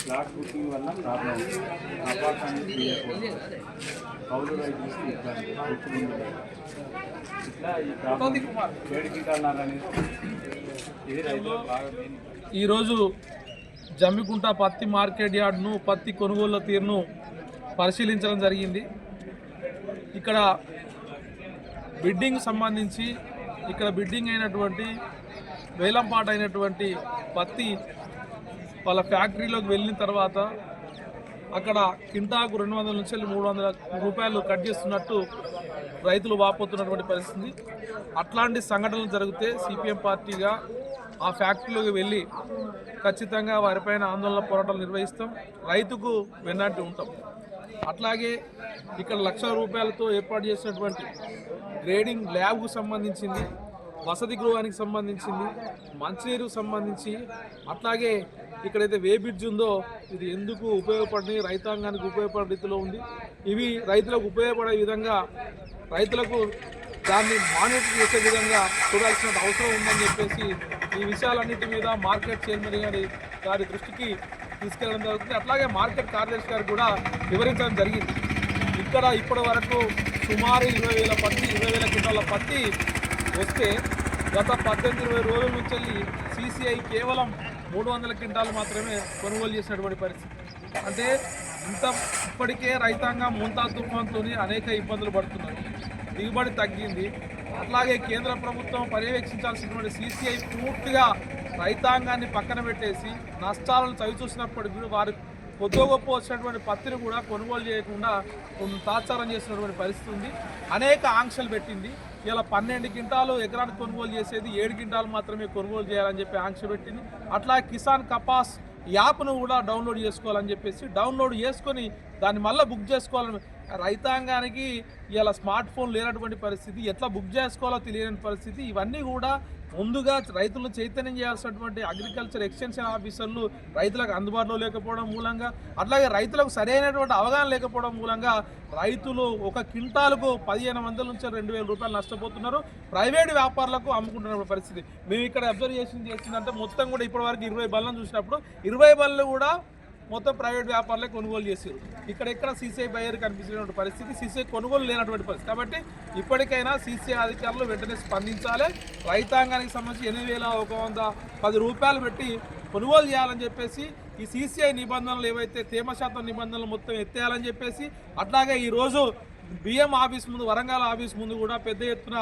Flat booking వల్ల problem apartment కౌలు రైతులకు ఇబ్బంది. ఇట్లా ఈ ప్రాబ్లం వేడికి కారణాలని ఇది రైతులకు బాగా ఈరోజు జమ్మికుంట పత్తి మార్కెట్ యార్డ్ను పత్తి కొనుగోళ్ళ తీరును పరిశీలించడం జరిగింది. ఇక్కడ బిడ్డింగ్ సంబంధించి ఇక్కడ బిడ్డింగ్ అయినటువంటి వేలంపాట అయినటువంటి పత్తి వాళ్ళ ఫ్యాక్టరీలోకి వెళ్ళిన తర్వాత అక్కడ కింటాకు రెండు వందల నుంచి వెళ్ళి మూడు వందల రూపాయలు కట్ చేస్తున్నట్టు రైతులు వాపోతున్నటువంటి పరిస్థితి. అట్లాంటి సంఘటనలు జరిగితే సిపిఎం పార్టీగా ఆ ఫ్యాక్టరీలోకి వెళ్ళి ఖచ్చితంగా వారిపైన ఆందోళన పోరాటాలు నిర్వహిస్తాం. రైతుకు వెన్నాటి ఉంటాం. అట్లాగే ఇక్కడ లక్ష రూపాయలతో ఏర్పాటు చేసినటువంటి గ్రేడింగ్ ల్యాబ్కు సంబంధించింది వసతి గృహానికి సంబంధించింది మంచినీరుకు సంబంధించి అట్లాగే ఇక్కడైతే వే బ్రిడ్జ్ ఉందో ఇది ఎందుకు ఉపయోగపడి రైతాంగానికి ఉపయోగపడే రీతిలో ఉంది. ఇవి రైతులకు ఉపయోగపడే విధంగా రైతులకు దాన్ని మానిటర్ చేసే విధంగా చూడాల్సిన అవసరం ఉందని చెప్పేసి ఈ విషయాలన్నింటి మీద మార్కెట్ చైర్మన్ గారి గారి దృష్టికి తీసుకెళ్ళడం జరుగుతుంది. అట్లాగే మార్కెట్ కార్యదర్శి గారు కూడా వివరించడం జరిగింది. ఇక్కడ ఇప్పటి వరకు సుమారు ఇరవై వేల పత్తి ఇరవై వేల క్వింటాల పత్తి వస్తే గత పద్దెనిమిది ఇరవై రోజుల నుంచి వెళ్ళి సీసీఐ కేవలం మూడు వందల క్వింటాలు మాత్రమే కొనుగోలు చేసినటువంటి పరిస్థితి. అంటే ఇంత ఇప్పటికే రైతాంగం ముంతా తుఫాన్తో అనేక ఇబ్బందులు పడుతున్నారు. దిగుబడి తగ్గింది. అట్లాగే కేంద్ర ప్రభుత్వం పర్యవేక్షించాల్సినటువంటి సీసీఐ పూర్తిగా రైతాంగాన్ని పక్కన పెట్టేసి నష్టాలను చవిచూసినప్పటికీ కూడా వారు కొద్దో గొప్ప వచ్చినటువంటి పత్తిని కూడా కొనుగోలు చేయకుండా కొంత తాత్సారం చేసినటువంటి పరిస్థితి ఉంది. అనేక ఆంక్షలు పెట్టింది. ఇలా పన్నెండు క్వింటాలు ఎకరానికి కొనుగోలు చేసేది ఏడు క్వింటాలు మాత్రమే కొనుగోలు చేయాలని చెప్పి ఆంక్ష పెట్టింది. అట్లా కిసాన్ కపాస్ యాప్ను కూడా డౌన్లోడ్ చేసుకోవాలని చెప్పేసి డౌన్లోడ్ చేసుకొని దాన్ని మళ్ళీ బుక్ చేసుకోవాలని రైతాంగానికి ఇలా స్మార్ట్ ఫోన్ లేనటువంటి పరిస్థితి ఎట్లా బుక్ చేసుకోవాలో తెలియని పరిస్థితి ఇవన్నీ కూడా ముందుగా రైతులను చైతన్యం చేయాల్సినటువంటి అగ్రికల్చర్ ఎక్స్టెన్షన్ ఆఫీసర్లు రైతులకు అందుబాటులో లేకపోవడం మూలంగా అట్లాగే రైతులకు సరైనటువంటి అవగాహన లేకపోవడం మూలంగా రైతులు ఒక క్వింటాలకు పదిహేను వందల నుంచి రెండు వేల రూపాయలు నష్టపోతున్నారు. ప్రైవేట్ వ్యాపారులకు అమ్ముకుంటున్న పరిస్థితి. మేము ఇక్కడ అబ్జర్వ్ చేసింది చేసిందంటే మొత్తం కూడా ఇప్పటివరకు ఇరవై బళ్ళను చూసినప్పుడు ఇరవై బళ్ళు కూడా మొత్తం ప్రైవేట్ వ్యాపారులే కొనుగోలు చేసారు ఇక్కడ ఎక్కడ సీసీఐ బయర్ కనిపించినటువంటి పరిస్థితి సీసీఐ కొనుగోలు లేనటువంటి పరిస్థితి. కాబట్టి ఇప్పటికైనా సీసీఐ అధికారులు వెంటనే స్పందించాలి. రైతాంగానికి సంబంధించి ఎనిమిది వేల ఒక వంద పది రూపాయలు పెట్టి కొనుగోలు చేయాలని చెప్పేసి ఈ సీసీఐ నిబంధనలు ఏవైతే తేమ శాతం నిబంధనలు మొత్తం ఎత్తేయాలని చెప్పేసి అట్లాగే ఈరోజు బిఎం ఆఫీస్ ముందు వరంగల్ ఆఫీస్ ముందు కూడా పెద్ద ఎత్తున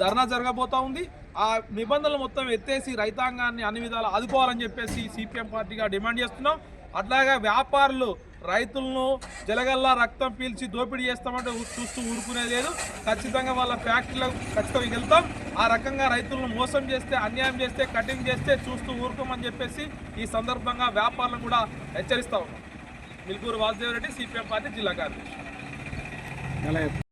ధర్నా జరగబోతూ ఉంది. ఆ నిబంధనలు మొత్తం ఎత్తేసి రైతాంగాన్ని అన్ని విధాలు ఆదుకోవాలని చెప్పేసి సిపిఎం పార్టీగా డిమాండ్ చేస్తున్నాం. అట్లాగా వ్యాపారులు రైతులను జలగల్లా రక్తం పీల్చి దోపిడీ చేస్తామంటే చూస్తూ ఊరుకునే లేదు. ఖచ్చితంగా వాళ్ళ ఫ్యాక్టరీలకు ఖచ్చితంగా వెళ్తాం. ఆ రకంగా రైతులను మోసం చేస్తే అన్యాయం చేస్తే కటింగ్ చేస్తే చూస్తూ ఊరుకోమని చెప్పేసి ఈ సందర్భంగా వ్యాపారులను కూడా హెచ్చరిస్తా ఉన్నాం. మిల్కూరు వాసుదేవరెడ్డి సిపిఎం పార్టీ జిల్లా కార్యదర్శి.